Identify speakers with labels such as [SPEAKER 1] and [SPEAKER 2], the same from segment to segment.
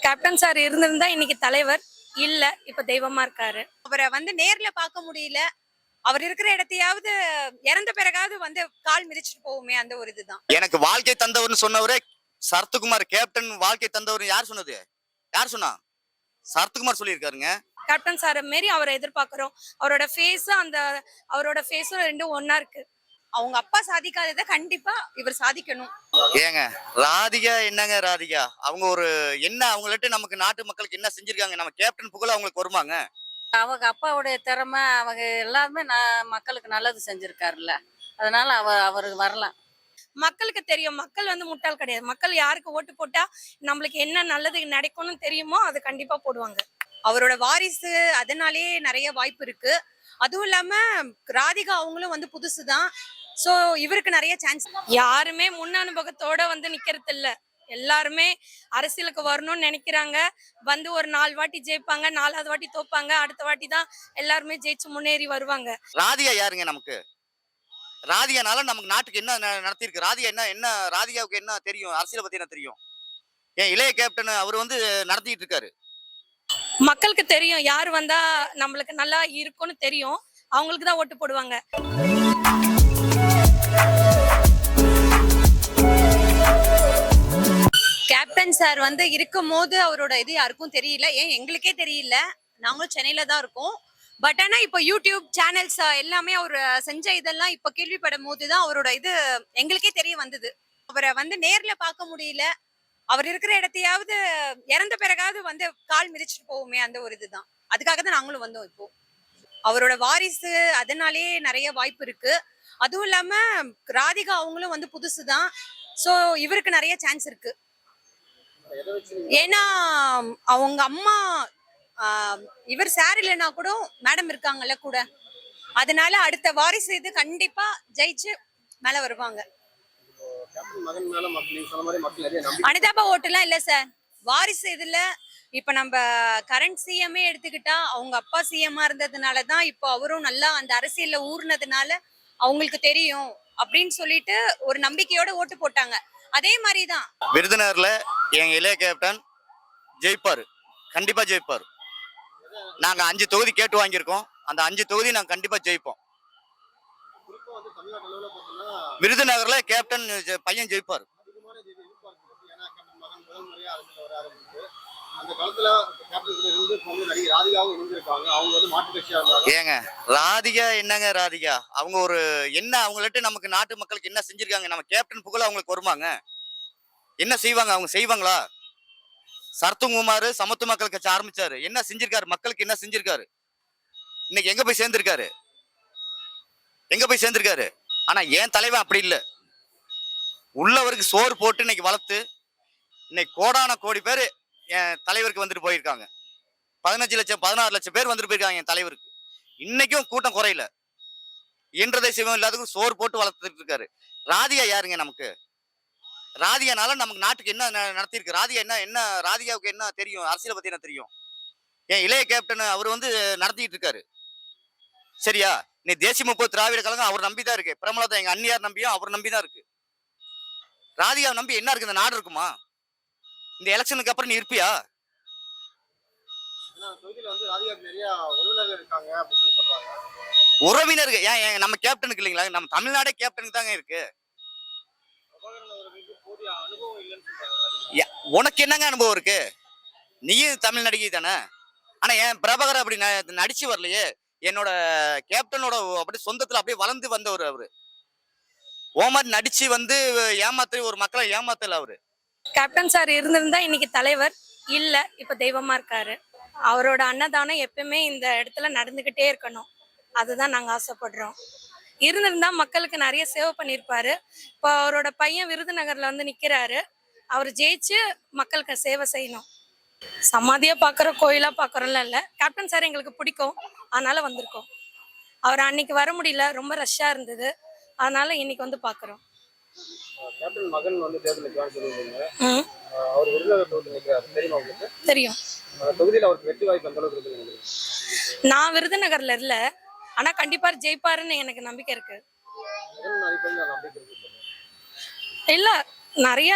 [SPEAKER 1] Captain sir இருந்திருந்தா இன்னைக்கு தலைவர். இல்ல இப்ப தெய்வமா இருக்காரு.
[SPEAKER 2] அவரை வந்து நேர்ல பார்க்க முடியல. அவர் இருக்கிற இடத்தையாவது இறந்த பிறகாவது வந்து கால் மிதிச்சிட்டு போகுமே அந்த ஒரு இதுதான்.
[SPEAKER 3] எனக்கு வாழ்க்கை தந்தவர்னு சொன்னவரே சரத்குமார் கேப்டன் வாழ்க்கை தந்தவர் யார் சொன்னது? யார் சொன்னா? சரத்குமார் சொல்லியிருக்காருங்க.
[SPEAKER 1] கேப்டன் சார் மாரி அவரை எதிர்பார்க்கிறோம். அவரோட ஃபேஸ் அந்த அவரோட ஃபேஸும் ரெண்டும் ஒண்ணா இருக்கு.
[SPEAKER 2] அவங்க அப்பா சாதிக்காததை கண்டிப்பா இவர் சாதிக்கணும்.
[SPEAKER 3] ஏங்க ராதிகா என்னங்க ராதிகா? அவங்க ஒரு என்ன அவங்கள்ட்ட நமக்கு நாட்டு மக்களுக்கு என்ன செஞ்சிருக்காங்க? நம்ம கேப்டன் புகழ் அவங்களுக்கு வருமாங்க?
[SPEAKER 4] அவங்க அப்பாவுடைய திறமை அவங்க எல்லாருமே மக்களுக்கு நல்லது செஞ்சிருக்காருல்ல. அதனால அவ அவருக்கு வரலாம்.
[SPEAKER 1] மக்களுக்கு தெரியும். மக்கள் வந்து முட்டாள் கிடையாது. மக்கள் யாருக்கு ஓட்டு போட்டா நம்மளுக்கு என்ன நல்லது நடக்கும்னு தெரியுமோ அது கண்டிப்பா போடுவாங்க.
[SPEAKER 2] அவரோட வாரிசு அதனாலே நிறைய வாய்ப்பு இருக்கு. அதுவும் இல்லாம ராதிகா அவங்களும் வந்து புதுசுதான். சோ இவருக்கு நிறைய சான்ஸ்
[SPEAKER 1] யாருமே முன் அனுபவத்தோட வந்து நிக்கிறது இல்ல எல்லாருமே அரசியலுக்கு வரணும்னு நினைக்கிறாங்க. வந்து ஒரு நாலு வாட்டி ஜெயிப்பாங்க நாலாவது வாட்டி தோப்பாங்க அடுத்த வாட்டி தான் எல்லாருமே ஜெயிச்சு முன்னேறி வருவாங்க.
[SPEAKER 3] ராதிகா யாருங்க நமக்கு? ராதிகானால நமக்கு நாட்டுக்கு என்ன ந- நடத்தியிருக்கு ராதிகா என்ன என்ன ராதிகாவுக்கு என்ன தெரியும்? அரசியலை பத்தி என்ன தெரியும்? ஏன் இளைய கேப்டன் அவர் வந்து நடத்திட்டு இருக்காரு.
[SPEAKER 1] மக்களுக்கு தெரியும். யார் வந்தா நம்மளுக்கு நல்லா இருக்கும்னு தெரியும். அவங்களுக்கு தான் ஓட்டு போடுவாங்க.
[SPEAKER 2] கேப்டன் சார் வந்து இருக்கும் போது அவரோட இது யாருக்கும் தெரியல. ஏன் எங்களுக்கே தெரியல. நாங்களும் சென்னையில தான் இருக்கோம். பட் ஆனா இப்போ யூடியூப் சேனல்ஸ் எல்லாமே அவர் செஞ்ச இதெல்லாம் இப்போ கேள்விப்படும் போது தான் அவரோட இது எங்களுக்கே தெரிய வந்தது. அவரை வந்து நேர்ல பார்க்க முடியல. அவர் இருக்கிற இடத்தையாவது இறந்த பிறகாவது வந்து கால் மிதிச்சிட்டு போவோமே அந்த ஒரு இதுதான் அதுக்காக தான் நாங்களும் வந்தோம் இப்போ. அவரோட வாரிசு அதனாலே நிறைய வாய்ப்பு இருக்கு. அதுவும் இல்லாம ராதிகா அவங்களும் வந்து புதுசுதான். சோ இவருக்கு நிறைய சான்ஸ் இருக்கு. ஏன்னா அவங்க அம்மா இவர் சார் இல்லைன்னா கூட மேடம் இருக்காங்கல்ல கூட. அதனால அடுத்த வாரிசு இது கண்டிப்பா ஜெயிச்சு மேல வருவாங்க. அனிதாபா ஓட்டுலாம் இல்ல சார். வாரிசு இதுல இப்போ நம்ம கரண்ட் சிஎம்ஏ எடுத்துக்கிட்டா அவங்க அப்பா சிஎம்மா இருந்ததுனால தான் இப்போ அவரும் நல்லா அந்த அரசியலில் ஊர்னதுனால அவங்களுக்கு தெரியும் அப்படின்னு சொல்லிட்டு ஒரு நம்பிக்கையோட ஓட்டு போட்டாங்க. அதே மாதிரி தான்
[SPEAKER 3] விருதுநகர்ல எங்க இளைய கேப்டன் ஜெயிப்பாரு. கண்டிப்பா ஜெயிப்பாரு. நாங்க அஞ்சு தொகுதி கேட்டு வாங்கியிருக்கோம். அந்த அஞ்சு தொகுதி நாங்க கண்டிப்பா ஜெயிப்போம்.
[SPEAKER 5] குறிப்பா
[SPEAKER 3] விருதுநகர்ல கேப்டன் பையன் ஜெயிப்பாரு. ஏங்க ராதிகா என்னங்க ராதிகா? அவங்க ஒரு என்ன அவங்கள்ட்ட நமக்கு நாட்டு மக்களுக்கு என்ன செஞ்சிருக்காங்க? நம்ம கேப்டன் புகழ் அவங்களுக்கு வருமாங்க? என்ன செய்வாங்க? அவங்க செய்வாங்களா? சரத்துங்குமார் சமத்து மக்கள் கட்சி ஆரம்பிச்சாரு. என்ன செஞ்சிருக்காரு? மக்களுக்கு என்ன செஞ்சிருக்காரு? இன்னைக்கு எங்க போய் சேர்ந்திருக்காரு? எங்க போய் சேர்ந்திருக்காரு? ஆனா என் தலைவன் அப்படி இல்லை. உள்ளவருக்கு சோறு போட்டு இன்னைக்கு வளர்த்து இன்னைக்கு கோடான கோடி பேர் என் தலைவருக்கு வந்துட்டு போயிருக்காங்க. பதினஞ்சு லட்சம் பதினாறு லட்சம் பேர் வந்துட்டு போயிருக்காங்க என் தலைவருக்கு. இன்னைக்கும் கூட்டம் குறையல. இன்றதை சிவம் இல்லாததுக்கு சோறு போட்டு வளர்த்துட்டு இருக்காரு. ராதிகா யாருங்க நமக்கு? ராதிகானால நமக்கு நாட்டுக்கு என்ன நடத்திருக்கு நடத்தியிருக்கு? ராதிகா என்ன என்ன ராதிகாவுக்கு என்ன தெரியும்? அரசியலை பத்தி என்ன தெரியும்? என் இளைய கேப்டன் அவர் வந்து நடத்திட்டு இருக்காரு. சரியா? நீ தேசிய முப்பது திராவிட கழகம் அவர் நம்பி தான் இருக்கு. பிரமலதா எங்க அண்ணியார் நம்பியும் அவர் நம்பி தான் இருக்கு. ராதிகாவை நம்பி என்ன இருக்கு? இந்த நாடு இருக்குமா? இந்த எலெக்ஷனுக்கு அப்புறம் நீ இருப்பியா?
[SPEAKER 5] உறவினர்கள்
[SPEAKER 3] ஏன் ஏன் நம்ம கேப்டனுக்கு இல்லைங்களா? நம்ம தமிழ்நாடே கேப்டனுக்கு தாங்க இருக்கு. உனக்கு என்னங்க அனுபவம் இருக்கு? நீயும் தமிழ் நடிகை தானே? ஆனா என் பிரபாகர் அப்படி நடிச்சு வரலையே? என்னோட கேப்டனோட அப்படி சொந்தத்துல அப்படியே வளர்ந்து வந்தவர் அவரு. ஓ மாதிரி நடிச்சு வந்து ஏமாத்து ஒரு மக்களை ஏமாத்தல அவரு.
[SPEAKER 1] கேப்டன் சார் இருந்திருந்தா இன்னைக்கு தலைவர். இல்ல இப்ப தெய்வமா இருக்காரு. அவரோட அன்னதானம் எப்பவுமே இந்த இடத்துல நடந்துகிட்டே இருக்கணும். அதுதான் நாங்க ஆசைப்படுறோம். இருந்திருந்தா மக்களுக்கு நிறைய சேவை பண்ணியிருப்பாரு. இப்போ அவரோட பையன் விருதுநகர்ல வந்து நிக்கிறாரு. அவர் ஜெயிச்சு மக்களுக்கு சேவை செய்யணும். சமாதியா பாக்குறோம் கோயிலா பாக்குறோம்ல இல்ல. கேப்டன் சார் எங்களுக்கு பிடிக்கும். அதனால வந்திருக்கோம். அவர் அன்னைக்கு வர முடியல. ரொம்ப ரஷ்ஷா இருந்தது. அதனால இன்னைக்கு வந்து பாக்குறோம்.
[SPEAKER 5] தெரியுமா உங்களுக்கு?
[SPEAKER 1] தெரியும்.
[SPEAKER 5] அஹ் தொகுதியில அவருக்கு வெற்றி வாய்ப்பு அந்த
[SPEAKER 1] நான் விருதுநகர்ல இல்ல. ஆனா கண்டிப்பா ஜெயிப்பாருன்னு எனக்கு நம்பிக்கை இருக்கு. இல்ல நிறைய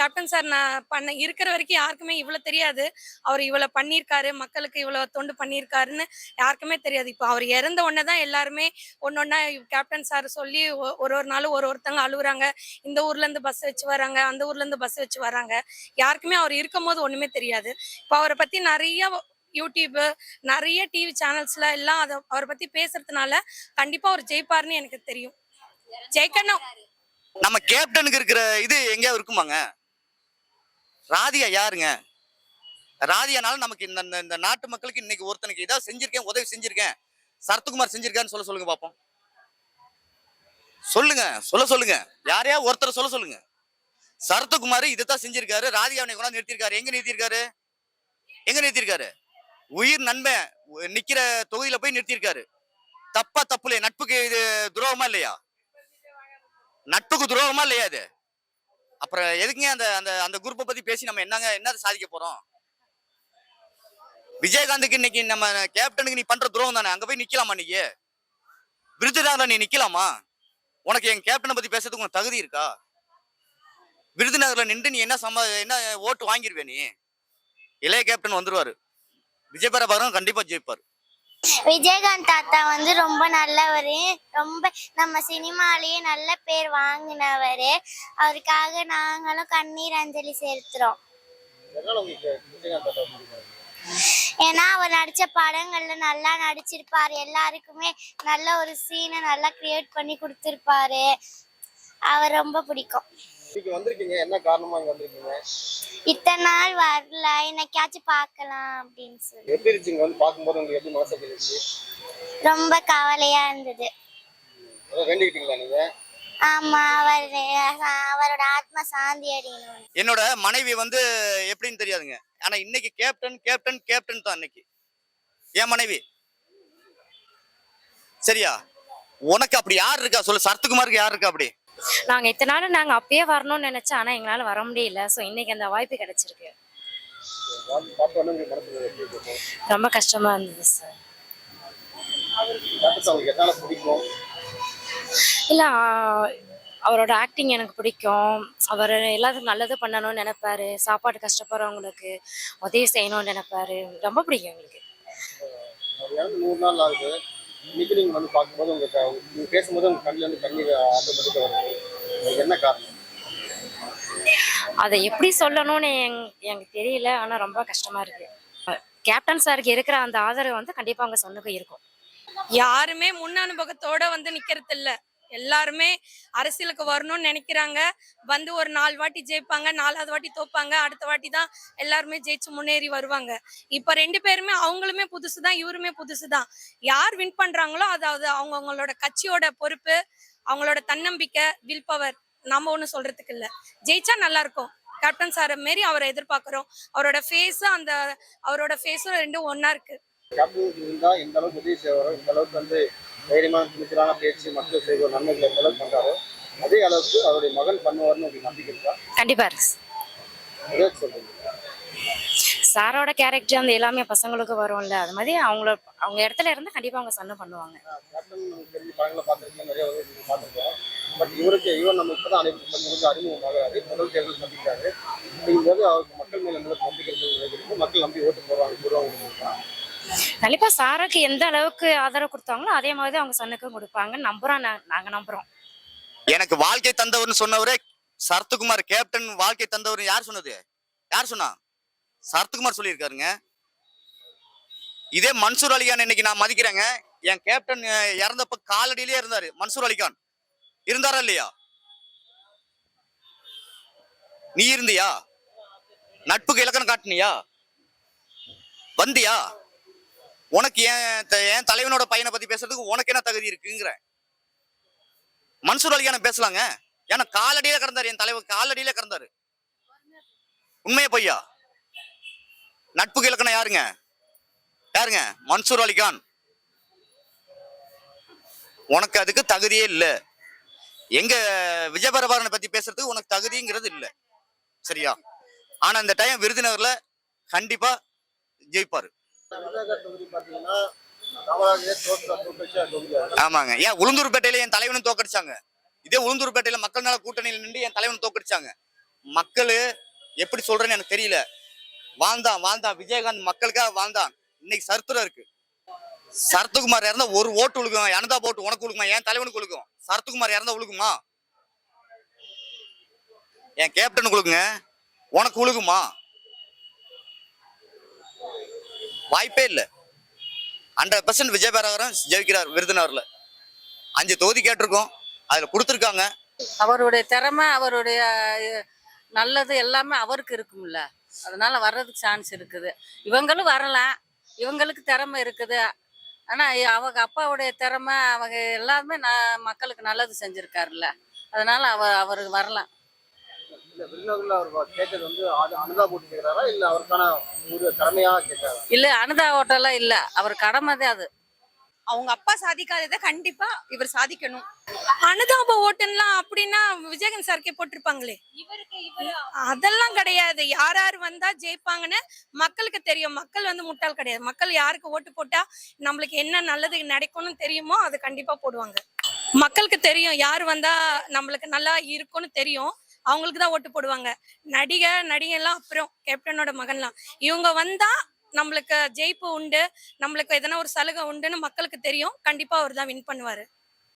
[SPEAKER 1] கேப்டன் சார் நான் பண்ண இருக்கிற வரைக்கும் யாருக்குமே இவ்வளோ தெரியாது. அவர் இவ்வளோ பண்ணியிருக்காரு மக்களுக்கு இவ்வளோ தொண்டு பண்ணியிருக்காருன்னு யாருக்குமே தெரியாது. இப்போ அவர் இறந்த உடனே தான் எல்லாருமே ஒன்னொன்னா கேப்டன் சார் சொல்லி ஒரு ஒரு நாளும் ஒரு ஒருத்தங்க அழுகுறாங்க. இந்த ஊர்ல இருந்து பஸ் வச்சு வராங்க அந்த ஊர்ல இருந்து பஸ் வச்சு வராங்க. யாருக்குமே அவர் இருக்கும் போது ஒன்றுமே தெரியாது. இப்போ அவரை பத்தி நிறைய யூடியூப்பு நிறைய டிவி சேனல்ஸ்ல எல்லாம் அதை அவரை பத்தி பேசுறதுனால கண்டிப்பா அவர் ஜெயிப்பாருன்னு எனக்கு தெரியும். ஜெயிக்கணும்.
[SPEAKER 3] நம்ம கேப்டனுக்கு இருக்கிற இது எங்கேயாவது இருக்குமாங்க? ராதியா யாருங்க? ராதியானால நமக்கு இந்த இந்த- இந்த நாட்டு மக்களுக்கு இன்னைக்கு ஒருத்தனுக்கு ஏதாவது செஞ்சிருக்கேன் உதவி செஞ்சிருக்கேன். சரத்குமார் செஞ்சிருக்கான்னு சொல்ல சொல்லுங்க பாப்போம். சொல்லுங்க சொல்ல சொல்லுங்க. யாரையா? ஒருத்தர் சொல்ல சொல்லுங்க. சரத்குமார் இதைத்தான் செஞ்சிருக்காரு ராதிகாவனை கொண்டாந்து நிறுத்திருக்காரு எங்க நிறுத்திருக்காரு எங்க நிறுத்திருக்காரு உயிர் நண்பன் நிக்கிற தொகுதியில போய் நிறுத்திருக்காரு தப்பா தப்பு இல்லையா? நட்புக்கு இது துரோகமா இல்லையா? நட்புக்கு துரோகமா இல்லையா அது அப்புறம் எதுக்குங்க அந்த அந்த அந்த குரூப்பை பத்தி பேசி நம்ம என்னங்க என்ன சாதிக்க போறோம்? விஜயகாந்துக்கு இன்னைக்கு நம்ம கேப்டனுக்கு நீ பண்ற துரோகம் தானே? அங்க போய் நிக்கலாமா நீங்க விருதுநகர்ல நீ நிக்கலாமா? உனக்கு என் கேப்டனை பத்தி பேசுறதுக்கு உனக்கு தகுதி இருக்கா? விருதுநகர்ல நின்று நீ என்ன சம்பா என்ன ஓட்டு வாங்கிருவே நீ? இளைய கேப்டன் வந்துருவாரு. விஜய் பிரபாகரன் கண்டிப்பா ஜெயிப்பாரு.
[SPEAKER 6] விஜயகாந்த் தாத்தா வந்து ரொம்ப நல்லவர். ரொம்ப நம்ம சினிமாலேயே நல்ல பேர் வாங்கினவர். அவருக்காக நாங்களும் கண்ணீர் அஞ்சலி செலுத்துறோம். ஏன்னா அவர் நடிச்ச படங்கள்ல நல்லா நடிச்சிருப்பாரு. எல்லாருக்குமே நல்ல ஒரு சீனை நல்லா கிரியேட் பண்ணி கொடுத்துருப்பாரு. அவர் ரொம்ப பிடிக்கும்.
[SPEAKER 5] இன்னைக்கு வந்திருக்கீங்க. என்ன காரணமா இங்க வந்திருக்கீங்க?
[SPEAKER 6] இத்தனை நாள் வரல. என்னைக்காச்சும் பார்க்கலாம் அப்படின்னு சொல்லி.
[SPEAKER 5] எப்படி இருந்துச்சு இங்க வந்து பார்க்கும்போது? உங்களுக்கு எப்படி மனசு இருந்துச்சு?
[SPEAKER 6] ரொம்ப கவலையா இருந்தது.
[SPEAKER 5] வேண்டிக்கிட்டீங்களா நீங்க?
[SPEAKER 6] ஆமா அவர் அவரோட ஆத்மா சாந்தி அடையணும்.
[SPEAKER 3] என்னோட மனைவி வந்து எப்படின்னு தெரியாதுங்க. ஆனா இன்னைக்கு கேப்டன் கேப்டன் கேப்டன் தான் இன்னைக்கு. என் மனைவி. சரியா? உனக்கு அப்படி யார் இருக்கா? சொல்லு. சரத்குமாருக்கு யார் இருக்கா அப்படி?
[SPEAKER 7] நாங்க இத்தனை நாள் நாங்க அப்பயே வரணும்னு நினைச்சோம் ஆனா எங்களால வர முடியல. சோ இன்னைக்கு அந்த வாய்ப்பு கிடைச்சிருக்கு. ரொம்ப கஷ்டமா இருந்தது சார் இல்ல அவரோட ஆக்டிங் எனக்கு பிடிக்கும். அவர் எல்லாத்துக்கும் நல்லது பண்ணணும்னு நினைப்பாரு. சாப்பாடு கஷ்டப்படுறவங்களுக்கு உதவி செய்யணும்னு நினைப்பாரு. ரொம்ப பிடிக்கும் எங்களுக்கு.
[SPEAKER 5] இன்னைக்கு நீங்க வந்து பார்க்கும்போது உங்களுக்கு நீங்க பேசும்போது உங்க கண்ணுல இருந்து கண்ணீர் ஆட்டோமேட்டிக்கா வருது. என்ன காரணம்?
[SPEAKER 7] அதை எப்படி சொல்லணும்னு எங்- எனக்கு தெரியல. ஆனா ரொம்ப கஷ்டமா இருக்கு. கேப்டன் சாருக்கு இருக்கிற அந்த ஆதரவு வந்து கண்டிப்பா அவங்க சொன்னுக்கு இருக்கும்.
[SPEAKER 1] யாருமே முன் அனுபவத்தோட வந்து நிக்கிறது இல்ல எல்லாருமே அரசியலுக்கு வரணும்னு நினைக்கிறாங்க. வந்து ஒரு நாலு வாட்டி ஜெயிப்பாங்க நாலாவது வாட்டி தோப்பாங்க அடுத்த வாட்டி தான் எல்லாருமே ஜெயிச்சு முன்னேறி வருவாங்க. இப்ப ரெண்டு பேருமே அவங்களுமே புதுசு தான் இவருமே புதுசு தான் யார் வின் பண்றாங்களோ அதாவது அவங்க அவங்களோட கட்சியோட பொறுப்பு அவங்களோட தன்னம்பிக்கை வில் பவர் நம்ம ஒன்றும் சொல்றதுக்கு இல்ல. ஜெயிச்சா நல்லா இருக்கும். கேப்டன் சாரை மாரி அவரை எதிர்பார்க்கிறோம். அவரோட ஃபேஸ் அந்த அவரோட ஃபேஸும் ரெண்டும் ஒன்னா இருக்கு.
[SPEAKER 5] தைரியமான துணிச்சலான பேச்சு மக்கள் செய்கிற நன்மைகளை அளவுக்கு பண்றாரோ. அதே அளவுக்கு அவருடைய மகன் பண்ணுவார்னு உங்களுக்கு நம்பிக்கை இருக்கா?
[SPEAKER 7] கண்டிப்பா இருக்கு.
[SPEAKER 5] சொல்றீங்க?
[SPEAKER 7] சாரோட கேரக்டர் அந்த எல்லாமே பசங்களுக்கு வரும்ல அது மாதிரி அவங்கள அவங்க இடத்துல இருந்து கண்டிப்பா அவங்க சன்ன பண்ணுவாங்க.
[SPEAKER 5] பட் இவருக்கு இவர் நம்ம இப்பதான் கொஞ்சம் அறிமுகமாகிறாரு முதல் தேர்தல் சந்திக்கிறாரு. அப்படிங்கும்போது அவருக்கு மக்கள் மேல நம்பிக்கை மக்கள் நம்பி ஓட்டு போடுவாங்க போடுவாங்க
[SPEAKER 7] கண்டிப்பா சாராக்கு எந்த அளவுக்கு ஆதரவு கொடுத்தாங்களோ அதே மாதிரி அவங்க சன்னுக்கும் கொடுப்பாங்கன்னு நம்புறோம் நா- நாங்க நம்புறோம்.
[SPEAKER 3] எனக்கு வாழ்க்கை தந்தவர்னு சொன்னவரே சரத்குமார் கேப்டன் வாழ்க்கை தந்தவர் யார் சொன்னது? யார் சொன்னா? சரத்குமார் சொல்லியிருக்காருங்க. இதே மன்சூர் அலிகான் இன்னைக்கு நான் மதிக்கிறேங்க. என் கேப்டன் அஹ், இறந்தப்ப காலடியிலே இருந்தாரு. மன்சூர் அலிகான் இருந்தாரா இல்லையா? நீ இருந்தியா? நட்புக்கு இலக்கணம் காட்டுனியா? வந்தியா? உனக்கு என் த- என் தலைவனோட பையனை பத்தி பேசுறதுக்கு உனக்கு என்ன தகுதி இருக்குங்கிற. மன்சூர் அலிகான பேசலாங்க. ஏன்னா காலடியில கிடந்தாரு என் தலைவர் காலடியில கிடந்தாரு. உண்மையே பொய்யா? நட்புக்கு இலக்கணம் யாருங்க? யாருங்க? மன்சூர் அலிகான். உனக்கு அதுக்கு தகுதியே இல்லை. எங்க விஜயபரபாரனை பத்தி பேசுறதுக்கு உனக்கு தகுதிங்கிறது இல்லை. சரியா? ஆனா இந்த டைம் விருதுநகர்ல கண்டிப்பா ஜெயிப்பாரு. ஆமாங்க. ஏன் உளுந்தூர்பேட்டையில என் தலைவனும் தோக்கடிச்சாங்க? இதே உளுந்தூர்பேட்டையில மக்கள் நல கூட்டணியில நின்று என் தலைவனை தோக்கடிச்சாங்க. மக்கள் எப்படி சொல்றேன்னு எனக்கு தெரியல. வாழ்ந்தான் வாழ்ந்தான் விஜயகாந்த் மக்களுக்காக வாழ்ந்தான் இன்னைக்கு சரித்திரம் இருக்கு. சரத்குமார் இறந்தா ஒரு ஓட்டு உழுகும் எனதா போட்டு உனக்கு உழுகுமா என் தலைவனுக்கு உழுகும் சரத்குமார் இறந்தா உழுகுமா என் கேப்டனுக்கு உழுகுங்க உனக்கு உழுகுமா வாய்ப்பே இல்லை. ஹண்ட்ரட் பர்சன்ட் விஜயபாரகரன் ஜெயிக்கிறார் விருதுநகரில். அஞ்சு தொகுதி கேட்டிருக்கோம். அதில் கொடுத்துருக்காங்க.
[SPEAKER 4] அவருடைய திறமை அவருடைய நல்லது எல்லாமே அவருக்கு இருக்கும்ல. அதனால வர்றதுக்கு சான்ஸ் இருக்குது. இவங்களும் வரலாம். இவங்களுக்கு திறமை இருக்குது. ஆனால் அவங்க அப்பாவுடைய திறமை அவங்க எல்லாருமே நான் மக்களுக்கு நல்லது செஞ்சுருக்காருல்ல. அதனால அவர் அவருக்கு வரலாம்.
[SPEAKER 5] இல்ல விருதுநகர்ல அவர் கேட்டது வந்து அது அனுதா
[SPEAKER 4] ஓட்டெல்லாம் இல்ல அவர் கடமை தான் அது.
[SPEAKER 2] அவங்க அப்பா சாதிக்காததை கண்டிப்பா இவர் சாதிக்கணும்.
[SPEAKER 1] அனுதாப ஓட்டுலாம் அப்படின்னா விஜயகாந்த் சாருக்கே போட்டிருப்பாங்களே. அதெல்லாம் கிடையாது. யார் யார் வந்தா ஜெயிப்பாங்கன்னு மக்களுக்கு தெரியும். மக்கள் வந்து முட்டாள் கிடையாது. மக்கள் யாருக்கு ஓட்டு போட்டா நம்மளுக்கு என்ன நல்லது நடக்கும்னு தெரியுமோ அது கண்டிப்பா போடுவாங்க. மக்களுக்கு தெரியும். யார் வந்தா நம்மளுக்கு நல்லா இருக்கும்னு தெரியும். அவங்களுக்கு தான் ஓட்டு போடுவாங்க. நடிகை நடிகெல்லாம் அப்புறம் கேப்டனோட மகன்லாம். இவங்க வந்தா நம்மளுக்கு ஜெயிப்பு உண்டு நம்மளுக்கு எதனா ஒரு சலுகை உண்டுன்னு மக்களுக்கு தெரியும். கண்டிப்பா அவர் தான் வின் பண்ணுவாரு.